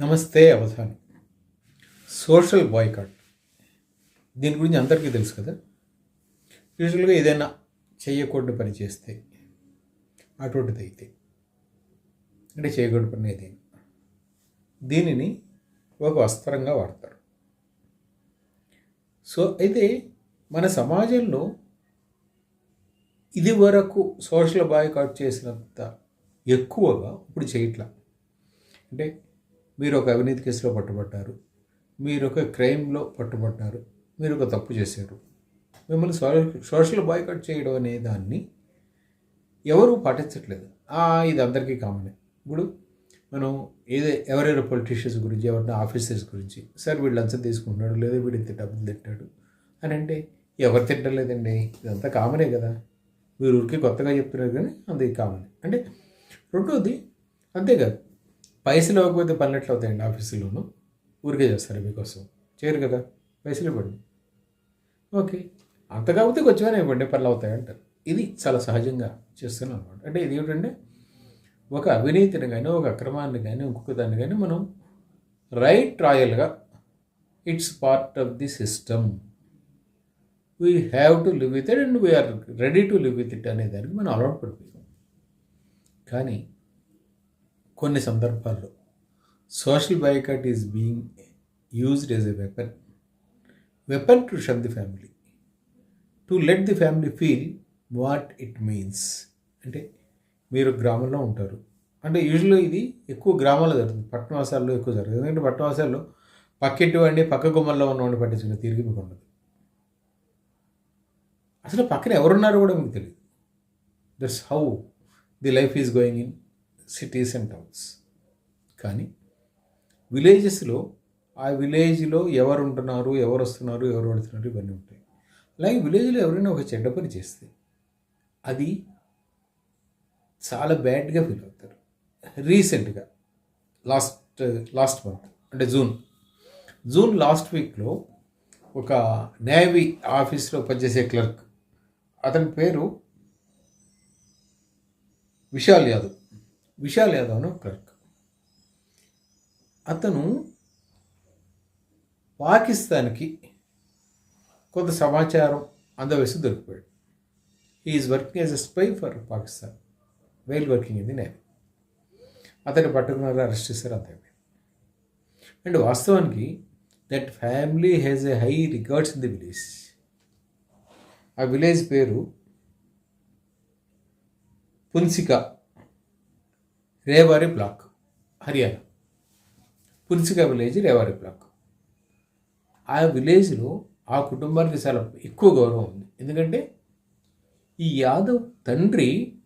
నమస్తే అవధాన్. Social boycott. దీని గురించి అందరికీ తెలుసు కదా? యూజువల్గా ఏదైనా చేయకూడని పని చేస్తే అటువంటిది అయితే అంటే చేయకూడని పని ఏదైనా దీనిని ఒక వస్త్రంగా వాడతారు. సో అయితే మన సమాజంలో ఇది వరకు సోషల్ బాయ్కాట్ చేసినంత ఎక్కువగా ఇప్పుడు చేయట్లా. అంటే మీరు ఒక అవినీతి కేసులో పట్టుబడ్డారు. మీరు ఒక క్రైమ్లో పట్టుబడ్డారు. మీరు ఒక తప్పు చేశారు. మిమ్మల్ని సో సోషల్ బాయ్కట్ చేయడం అనే దాన్ని ఎవరు పాటించట్లేదు. ఇది అందరికీ కామనే. ఇప్పుడు మనం ఏదో ఎవరైనా పొలిటీషియన్స్ గురించి ఎవరైనా ఆఫీసర్స్ గురించి సార్ వీళ్ళు లంచం తీసుకుంటున్నాడు లేదా వీడు ఇంత డబ్బులు తింటాడు అని అంటే ఎవరు తింటలేదండి? ఇదంతా కామనే కదా. మీరు ఊరికి కొత్తగా చెప్తున్నారు కానీ అది కామన్. అంటే రెండోది అంతేకాదు పైసలు ఇవ్వకపోతే పనులు ఎట్లా అవుతాయండి ఆఫీసులోను. ఊరికే చేస్తారు మీకోసం. చేయరు కదా? పైసలు ఇవ్వండి. ఓకే. అంత కాకపోతే కొంచెమైనా ఇవ్వండి పనులు అవుతాయి అంటారు. ఇది చాలా సహజంగా చేస్తున్నాం అనమాట అంటే ఇది ఏమిటంటే ఒక అవినీతిని కానీ ఒక అక్రమాన్ని కానీ ఇంకొక దాన్ని కానీ మనం right రాయల్గా it's part of the system. We have to live with it and we are ready to live with it అనే దానికి మనం అలవాటు పడిపోయాం. కానీ కొన్ని సందర్భాల్లో social boycott is being used as a weapon. Weapon to shut the family. To let the family feel what it means. అంటే మీరు గ్రామంలో ఉంటారు. అంటే యూజువల్గా ఇది ఎక్కువ గ్రామాల్లో జరుగుతుంది. పట్టణవాసాల్లో ఎక్కువ జరుగుతుంది. ఎందుకంటే పట్టణవాసాల్లో పక్కింటి వాడిని పక్క గుమ్మల్లో ఉన్నవాడిని పట్టించుకునే తిరిగి మీకు ఉండదు. అసలు పక్కన ఎవరున్నారో కూడా మీకు తెలియదు. That's how the life is going in cities and towns. కానీ విలేజెస్లో ఆ విలేజ్లో ఎవరు ఉంటున్నారు ఎవరు వస్తున్నారు ఎవరు పడుతున్నారు ఇవన్నీ ఉంటాయి. అలాగే విలేజ్లో ఎవరైనా ఒక చెడ్డ పని చేస్తే అది చాలా బ్యాడ్గా ఫీల్ అవుతారు. రీసెంట్గా లాస్ట్ లాస్ట్ మంత్ అంటే జూన్. జూన్ లాస్ట్ వీక్లో ఒక నేవీ ఆఫీస్లో పనిచేసే క్లర్క్ అతని పేరు విశాల్ యాదవ్. విశాల్ యాదవ్ అని ఒక క్లర్క్ అతను పాకిస్తాన్కి కొంత సమాచారం అందవేసి దొరికిపోయాడు. Is working as a spy for Pakistan while working ఇది ది అతన్ని పట్టుకున్నారు అరెస్ట్ చేశారు అంతే. అండ్ వాస్తవానికి that family has a high records in the village ఆ విలేజ్ పేరు Punsika. Rewari block. Haryana. Punsika village Rewari block. ఆ విలేజ్లో ఆ కుటుంబానికి చాలా ఎక్కువ గౌరవం ఉంది. ఎందుకంటే ఈ యాదవ్ తండ్రి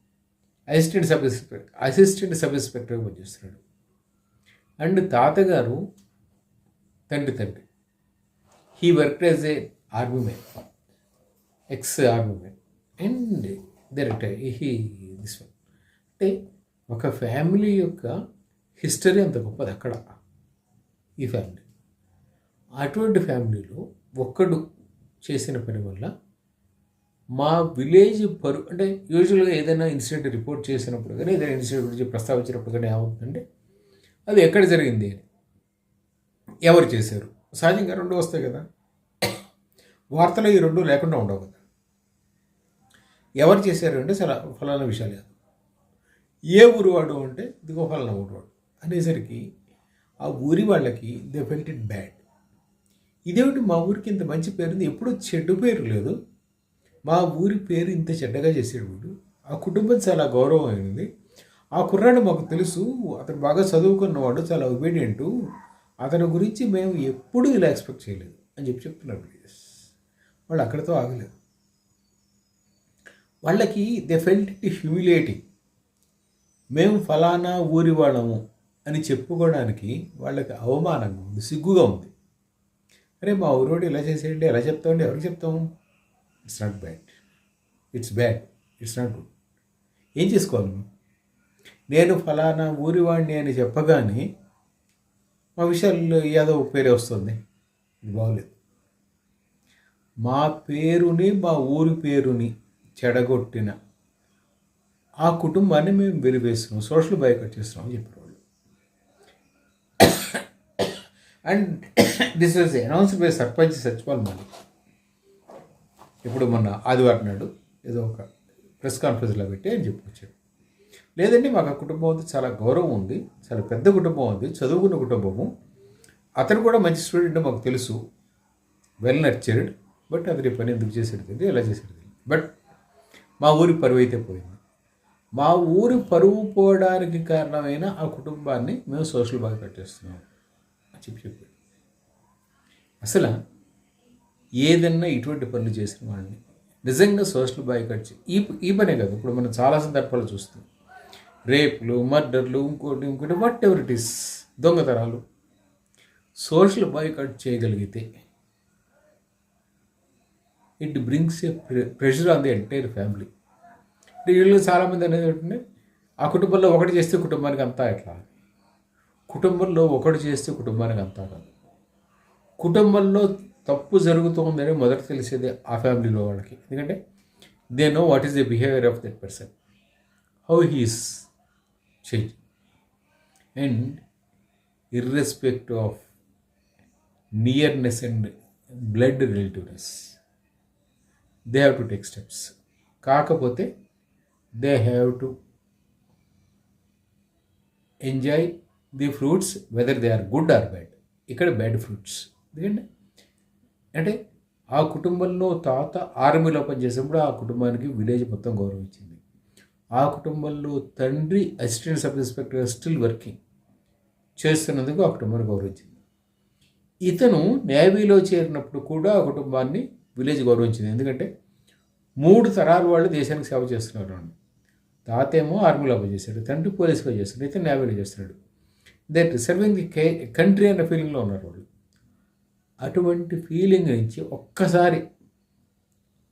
assistant sub inspector assistant sub ఇన్స్పెక్టర్గా పనిచేస్తున్నాడు. అండ్ తాతగారు తండ్రి తండ్రి. He work as a army man ex army man. And director he this one. అంటే ఒక ఫ్యామిలీ యొక్క హిస్టరీ అంత గొప్పది అక్కడ. ఈ ఫ్యామిలీ అటువంటి ఫ్యామిలీలో ఒక్కడు చేసిన పని వల్ల మా విలేజ్ పరు అంటే యూజువల్గా ఏదైనా ఇన్సిడెంట్ రిపోర్ట్ చేసినప్పుడు కానీ ఏదైనా ఇన్సిడెంట్ గురించి ప్రస్తావించినప్పుడు కానీ ఏమవుతుందంటే అది ఎక్కడ జరిగింది అని. ఎవరు చేశారు? సహజంగా రెండు వస్తాయి కదా. వార్తలు ఈ రెండు లేకుండా ఉండవు కదా. ఎవరు చేశారు అంటే చాలా ఫలానా విషయాలు కాదు. ఏ ఊరు వాడు అంటే ఇదిగో ఫలానా ఊరు వాడు. అనేసరికి ఆ ఊరి వాళ్ళకి దే ఫెల్ట్ ఇట్ బ్యాడ్ ఇదేమిటి మా ఊరికి ఇంత మంచి పేరు ఉంది ఎప్పుడూ చెడ్డు పేరు లేదు. మా ఊరి పేరు ఇంత చెడ్డగా చేసాడు వీడు. ఆ కుటుంబం చాలా గౌరవమైనది ఆ కుర్రాడు మాకు తెలుసు అతను బాగా చదువుకున్నవాడు చాలా ఒబీడియంటు అతని గురించి మేము ఎప్పుడూ ఇలా ఎక్స్పెక్ట్ చేయలేదు అని చెప్పి చెప్తున్నారు వాళ్ళు అక్కడితో ఆగలేదు. వాళ్ళకి దే ఫెల్ట్ ఇట్ హ్యూమిలేటింగ్ మేము ఫలానా ఊరి వాళ్ళము అని చెప్పుకోవడానికి వాళ్ళకి అవమానంగా ఉంది సిగ్గుగా ఉంది. అరే మా ఊరోడు ఇలా చేసేయండి ఎలా చెప్తామండి? ఎవరికి చెప్తాము? It's not bad it's bad it's not good ఏం చేసుకోవాలి నేను ఫలానా ఊరి వాడిని అని చెప్పగానే మా విషయాల్లో ఏదో పేరే వస్తుంది. ఇది బాగోలేదు. మా పేరుని మా ఊరి పేరుని చెడగొట్టిన ఆ కుటుంబాన్ని మేము వెలివేస్తున్నాం సోషల్ బైకట్ చేస్తున్నాం అని చెప్పారు వాళ్ళు and this was announced by sarpanch సచివాల్ Malik ఇప్పుడు మొన్న ఆదివారం నాడు ఏదో ఒక ప్రెస్ కాన్ఫరెన్స్లో పెట్టి అని చెప్పుకొచ్చాడు లేదండి మాకు ఆ కుటుంబం ఉంది చాలా గౌరవం ఉంది చాలా పెద్ద కుటుంబం ఉంది చదువుకున్న కుటుంబము. అతను కూడా మంచి స్టూడెంట్ మాకు తెలుసు. వెల్ నర్చర్డ్ బట్ అతని పని ఎందుకు చేసేది ఎలా చేసేది బట్ మా ఊరి పరువు అయితే పోయింది. మా ఊరి పరువు పోవడానికి కారణమైన ఆ కుటుంబాన్ని మేము సోషల్ బాగా కట్టేస్తున్నాం అని చెప్పి చెప్పి. అసలు ఏదన్నా ఇటువంటి పనులు చేసిన వాళ్ళని నిజంగా సోషల్ బాయ్కట్ చే- ఈ ఈ పనే కాదు ఇప్పుడు మనం చాలా సందర్భాలు చూస్తాం. రేపులు మర్డర్లు ఇంకోటి ఇంకోటి వాట్ ఎవర్ ఇట్ ఈస్ దొంగతనాలు. సోషల్ బాయ్కట్ చేయగలిగితే it brings a pressure on the entire family. వీళ్ళు చాలామంది అనేది ఏంటంటే ఆ కుటుంబంలో ఒకటి చేస్తే కుటుంబానికి అంతా ఎట్లా? కుటుంబంలో ఒకటి చేస్తే కుటుంబానికి అంతా కాదు. కుటుంబంలో తప్పు జరుగుతుందని మొదట తెలిసేది ఆ ఫ్యామిలీలో వాళ్ళకి. ఎందుకంటే they know what is the behaviour of that person how he's change and irrespect of nearness and blood relativeness they have to take steps కాకపోతే they have to enjoy the fruits whether they are good or bad ఇక్కడ bad fruits ఎందుకంటే అంటే ఆ కుటుంబంలో తాత ఆర్మీలో పనిచేసినప్పుడు ఆ కుటుంబానికి విలేజ్ మొత్తం గౌరవించింది. ఆ కుటుంబంలో తండ్రి assistant sub inspector still working చేస్తున్నందుకు ఆ కుటుంబాన్ని గౌరవించింది. ఇతను నేవీలో చేరినప్పుడు కూడా ఆ కుటుంబాన్ని విలేజ్ గౌరవించింది. ఎందుకంటే మూడు తరాల వాళ్ళు దేశానికి సేవ చేస్తున్నారు అండి. తాత ఏమో ఆర్మీలో పనిచేశాడు తండ్రి పోలీస్గా చేస్తున్నాడు ఇతను నేవీలో చేస్తున్నాడు. దట్ సర్వింగ్ ది కంట్రీ అన్న ఫీలింగ్లో ఉన్నారు వాళ్ళు. అటువంటి ఫీలింగ్ నుంచి ఒక్కసారి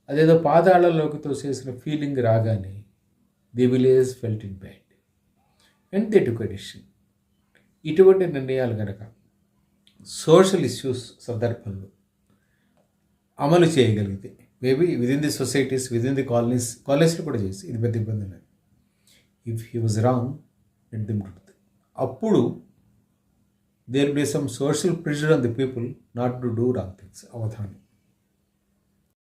అదేదో పాదాళ్ళలోకి తోసేసిన ఫీలింగ్ రాగానే the village felt in bad and the education ఇటువంటి నిర్ణయాలు కనుక సోషల్ ఇష్యూస్ సందర్భంలో అమలు చేయగలిగితే maybe within the societies within the colonies కాలనీస్లో కూడా చేసి ఇది పెద్ద ఇబ్బంది లేదు. If he was wrong let them to అప్పుడు there be some social pressure on the people not to do wrong things Avadhanam.